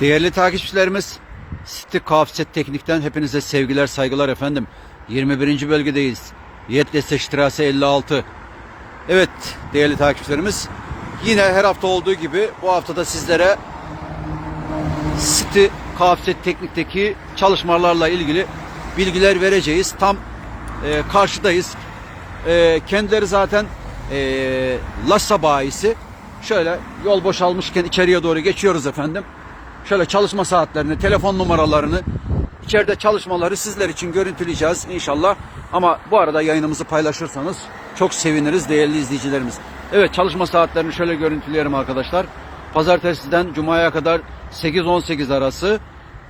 Değerli takipçilerimiz, City Kafset Teknik'ten hepinize sevgiler, saygılar efendim. 21. bölgedeyiz. Yetlese Strasse 56. Evet değerli takipçilerimiz, yine her hafta olduğu gibi bu haftada sizlere City Kafset Teknik'teki çalışmalarla ilgili bilgiler vereceğiz. Tam e, karşıdayız. E, kendileri zaten e, Lassa bayisi. Şöyle yol boşalmışken içeriye doğru geçiyoruz efendim. Şöyle çalışma saatlerini, telefon numaralarını, içeride çalışmaları sizler için görüntüleyeceğiz inşallah. Ama bu arada yayınımızı paylaşırsanız çok seviniriz değerli izleyicilerimiz. Evet çalışma saatlerini şöyle görüntüleyelim arkadaşlar. Pazartesiden Cuma'ya kadar 8-18 arası,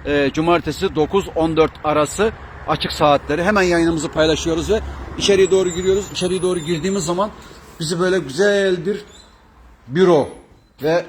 e, Cumartesi 9-14 arası açık saatleri. Hemen yayınımızı paylaşıyoruz ve içeriye doğru giriyoruz. İçeriye doğru girdiğimiz zaman bizi böyle güzel bir büro ve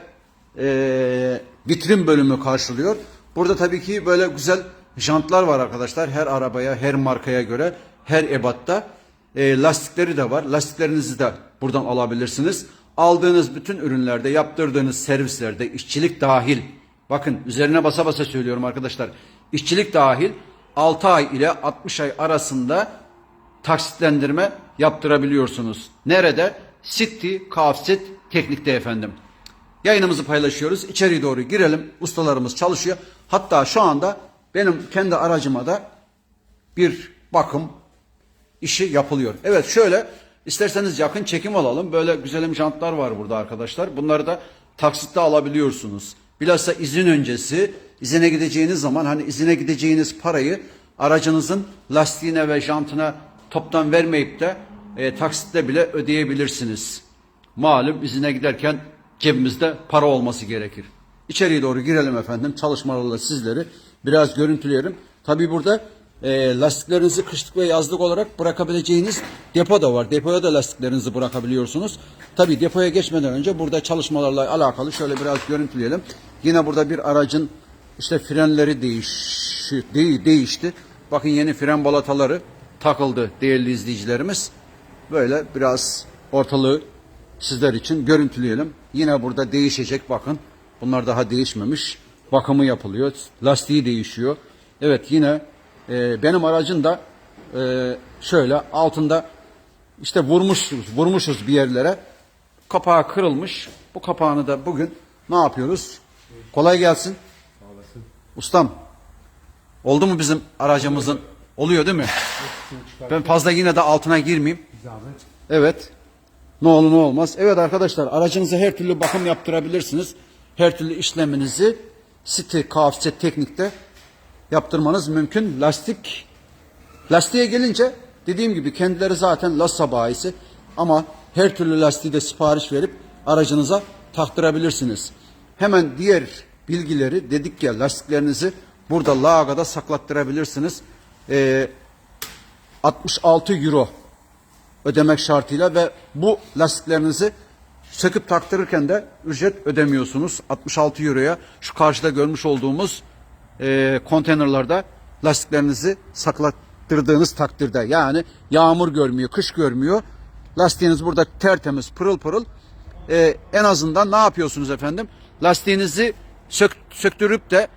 e, vitrin bölümü karşılıyor. Burada tabii ki böyle güzel jantlar var arkadaşlar. Her arabaya, her markaya göre, her ebatta. E, lastikleri de var. Lastiklerinizi de buradan alabilirsiniz. Aldığınız bütün ürünlerde, yaptırdığınız servislerde, işçilik dahil. Bakın üzerine basa basa söylüyorum arkadaşlar. İşçilik dahil 6 ay ile 60 ay arasında taksitlendirme yaptırabiliyorsunuz. Nerede? City Kafsit Teknik'te efendim. Yayınımızı paylaşıyoruz. İçeri doğru girelim. Ustalarımız çalışıyor. Hatta şu anda benim kendi aracıma da bir bakım işi yapılıyor. Evet şöyle isterseniz yakın çekim alalım. Böyle güzelim jantlar var burada arkadaşlar. Bunları da taksitte alabiliyorsunuz. Bilhassa izin öncesi izine gideceğiniz zaman hani izine gideceğiniz parayı aracınızın lastiğine ve jantına toptan vermeyip de e, taksitte bile ödeyebilirsiniz. Malum izine giderken cebimizde para olması gerekir. İçeriye doğru girelim efendim. Çalışmalarla sizleri biraz görüntüleyelim. Tabi burada e, lastiklerinizi kışlık ve yazlık olarak bırakabileceğiniz depo da var. Depoya da lastiklerinizi bırakabiliyorsunuz. Tabi depoya geçmeden önce burada çalışmalarla alakalı şöyle biraz görüntüleyelim. Yine burada bir aracın işte frenleri değiş, değ- değişti. Bakın yeni fren balataları takıldı değerli izleyicilerimiz. Böyle biraz ortalığı sizler için görüntüleyelim. Yine burada değişecek bakın. Bunlar daha değişmemiş. Bakımı yapılıyor. Lastiği değişiyor. Evet yine e, benim aracın da e, şöyle altında işte vurmuşuz, vurmuşuz bir yerlere. Kapağı kırılmış. Bu kapağını da bugün ne yapıyoruz? Kolay gelsin. Ustam. Oldu mu bizim aracımızın? Oluyor değil mi? Ben fazla yine de altına girmeyeyim. Evet. Ne olur ne olmaz. Evet arkadaşlar aracınıza her türlü bakım yaptırabilirsiniz. Her türlü işleminizi City KFC Teknik'te yaptırmanız mümkün. Lastik lastiğe gelince dediğim gibi kendileri zaten Lassa bayisi ama her türlü lastiği de sipariş verip aracınıza taktırabilirsiniz. Hemen diğer bilgileri dedik ya lastiklerinizi burada lagada saklattırabilirsiniz. Ee, 66 euro ödemek şartıyla ve bu lastiklerinizi söküp taktırırken de ücret ödemiyorsunuz. 66 euroya şu karşıda görmüş olduğumuz e, konteynerlarda lastiklerinizi saklattırdığınız takdirde yani yağmur görmüyor, kış görmüyor. Lastiğiniz burada tertemiz, pırıl pırıl. E, en azından ne yapıyorsunuz efendim? Lastiğinizi sök, söktürüp de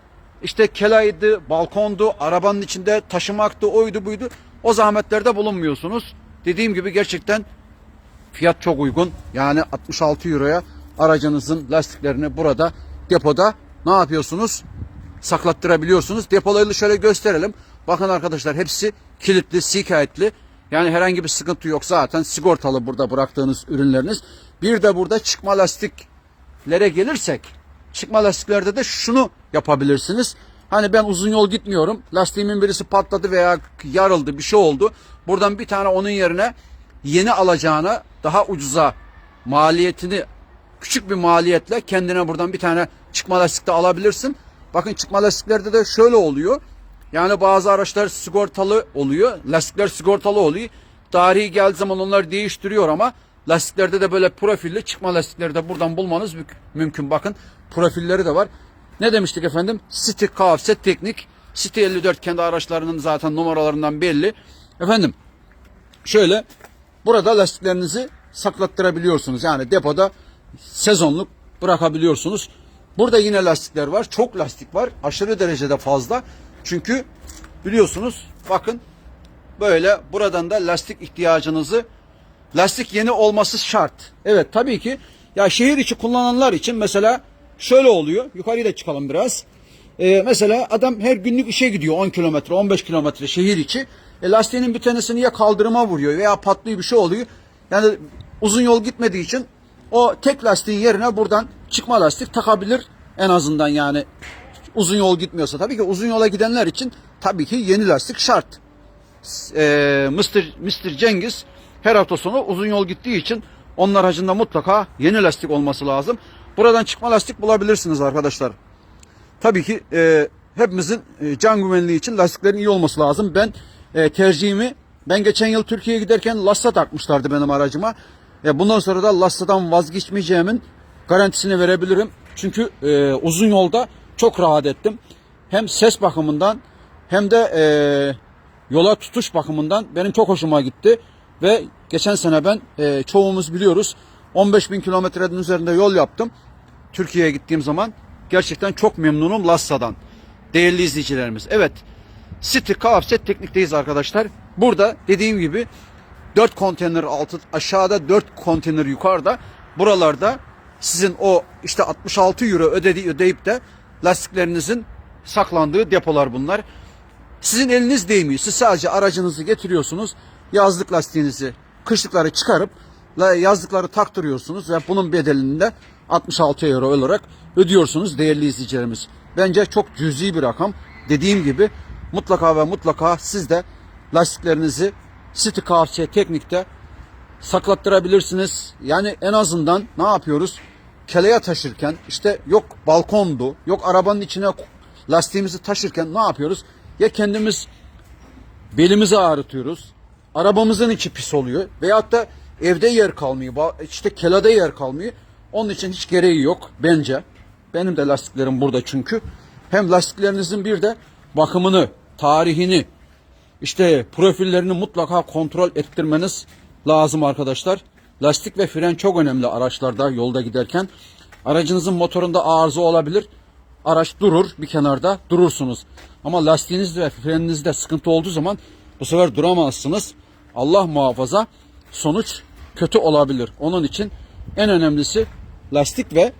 işte kelaydı, balkondu, arabanın içinde taşımaktı, oydu buydu. O zahmetlerde bulunmuyorsunuz. Dediğim gibi gerçekten fiyat çok uygun. Yani 66 euroya aracınızın lastiklerini burada depoda ne yapıyorsunuz? Saklattırabiliyorsunuz. Depolarını şöyle gösterelim. Bakın arkadaşlar hepsi kilitli, sikayetli. Yani herhangi bir sıkıntı yok zaten sigortalı burada bıraktığınız ürünleriniz. Bir de burada çıkma lastiklere gelirsek çıkma lastiklerde de şunu yapabilirsiniz. Hani ben uzun yol gitmiyorum. Lastiğimin birisi patladı veya yarıldı bir şey oldu. Buradan bir tane onun yerine yeni alacağına daha ucuza maliyetini küçük bir maliyetle kendine buradan bir tane çıkma lastik de alabilirsin. Bakın çıkma lastiklerde de şöyle oluyor. Yani bazı araçlar sigortalı oluyor. Lastikler sigortalı oluyor. Tarihi geldiği zaman onları değiştiriyor ama lastiklerde de böyle profilli çıkma lastikleri de buradan bulmanız mü- mümkün. Bakın profilleri de var. Ne demiştik efendim? City KFC Teknik. City 54 kendi araçlarının zaten numaralarından belli. Efendim şöyle burada lastiklerinizi saklattırabiliyorsunuz. Yani depoda sezonluk bırakabiliyorsunuz. Burada yine lastikler var. Çok lastik var. Aşırı derecede fazla. Çünkü biliyorsunuz bakın böyle buradan da lastik ihtiyacınızı lastik yeni olması şart. Evet tabii ki ya şehir içi kullananlar için mesela şöyle oluyor. Yukarıya da çıkalım biraz. Ee, mesela adam her günlük işe gidiyor 10 kilometre 15 kilometre şehir içi. E, lastiğinin bir tanesini ya kaldırıma vuruyor veya patlıyor bir şey oluyor. Yani uzun yol gitmediği için o tek lastiğin yerine buradan çıkma lastik takabilir en azından yani uzun yol gitmiyorsa. Tabii ki uzun yola gidenler için tabii ki yeni lastik şart e, Mr. Mr. Cengiz her hafta sonu uzun yol gittiği için onun aracında mutlaka yeni lastik olması lazım. Buradan çıkma lastik bulabilirsiniz arkadaşlar. Tabii ki e, hepimizin e, can güvenliği için lastiklerin iyi olması lazım. Ben e, tercihimi ben geçen yıl Türkiye'ye giderken Lassa takmışlardı benim aracıma. E, bundan sonra da Lassa'dan vazgeçmeyeceğimin garantisini verebilirim. Çünkü e, uzun yolda çok rahat ettim. Hem ses bakımından hem de e, yola tutuş bakımından benim çok hoşuma gitti. Ve geçen sene ben e, çoğumuz biliyoruz 15 bin kilometrenin üzerinde yol yaptım. Türkiye'ye gittiğim zaman gerçekten çok memnunum Lassa'dan. Değerli izleyicilerimiz. Evet City Kafset Teknik'teyiz arkadaşlar. Burada dediğim gibi 4 konteyner altı aşağıda 4 konteyner yukarıda buralarda sizin o işte 66 euro ödedi, ödeyip de lastiklerinizin saklandığı depolar bunlar. Sizin eliniz değmiyor. Siz sadece aracınızı getiriyorsunuz. Yazlık lastiğinizi, kışlıkları çıkarıp la- yazlıkları taktırıyorsunuz ve bunun bedelini de 66 euro olarak ödüyorsunuz değerli izleyicilerimiz. Bence çok cüzi bir rakam. Dediğim gibi mutlaka ve mutlaka siz de lastiklerinizi City KFC Teknik'te saklattırabilirsiniz. Yani en azından ne yapıyoruz? Keleye taşırken işte yok balkondu, yok arabanın içine lastiğimizi taşırken ne yapıyoruz? Ya kendimiz belimizi ağrıtıyoruz. Arabamızın içi pis oluyor. Veyahut da evde yer kalmıyor. İşte kelada yer kalmıyor. Onun için hiç gereği yok bence. Benim de lastiklerim burada çünkü. Hem lastiklerinizin bir de bakımını, tarihini, işte profillerini mutlaka kontrol ettirmeniz lazım arkadaşlar. Lastik ve fren çok önemli araçlarda yolda giderken. Aracınızın motorunda arıza olabilir. Araç durur bir kenarda durursunuz. Ama lastiğinizde ve freninizde sıkıntı olduğu zaman bu sefer duramazsınız. Allah muhafaza sonuç kötü olabilir. Onun için en önemlisi lastik ve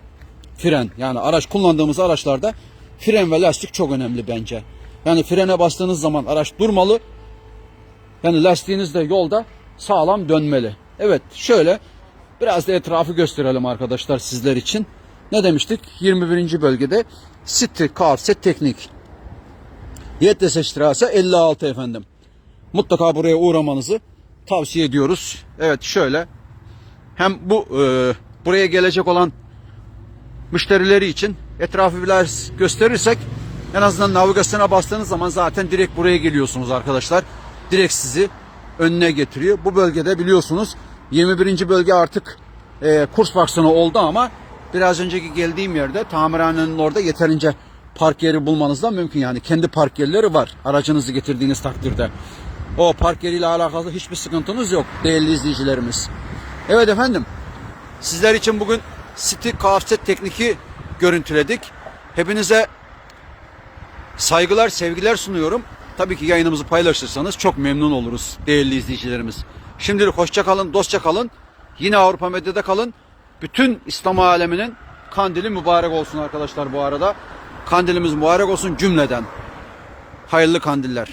fren. Yani araç kullandığımız araçlarda fren ve lastik çok önemli bence. Yani frene bastığınız zaman araç durmalı. Yani lastiğiniz de yolda sağlam dönmeli. Evet şöyle biraz da etrafı gösterelim arkadaşlar sizler için. Ne demiştik? 21. bölgede City Car Set Teknik. YTS Straße 56 efendim. Mutlaka buraya uğramanızı tavsiye ediyoruz. Evet şöyle hem bu e, buraya gelecek olan müşterileri için etrafı biraz gösterirsek en azından navigasyona bastığınız zaman zaten direkt buraya geliyorsunuz arkadaşlar. Direkt sizi önüne getiriyor. Bu bölgede biliyorsunuz 21. bölge artık e, kurs faksiyonu oldu ama biraz önceki geldiğim yerde tamirhanenin orada yeterince park yeri bulmanız da mümkün yani. Kendi park yerleri var aracınızı getirdiğiniz takdirde. O park yeriyle alakalı hiçbir sıkıntınız yok değerli izleyicilerimiz. Evet efendim sizler için bugün City Kafset Teknik'i görüntüledik. Hepinize saygılar, sevgiler sunuyorum. Tabii ki yayınımızı paylaşırsanız çok memnun oluruz değerli izleyicilerimiz. Şimdilik hoşça kalın, dostça kalın. Yine Avrupa Medya'da kalın. Bütün İslam aleminin kandili mübarek olsun arkadaşlar bu arada. Kandilimiz mübarek olsun cümleden. Hayırlı kandiller.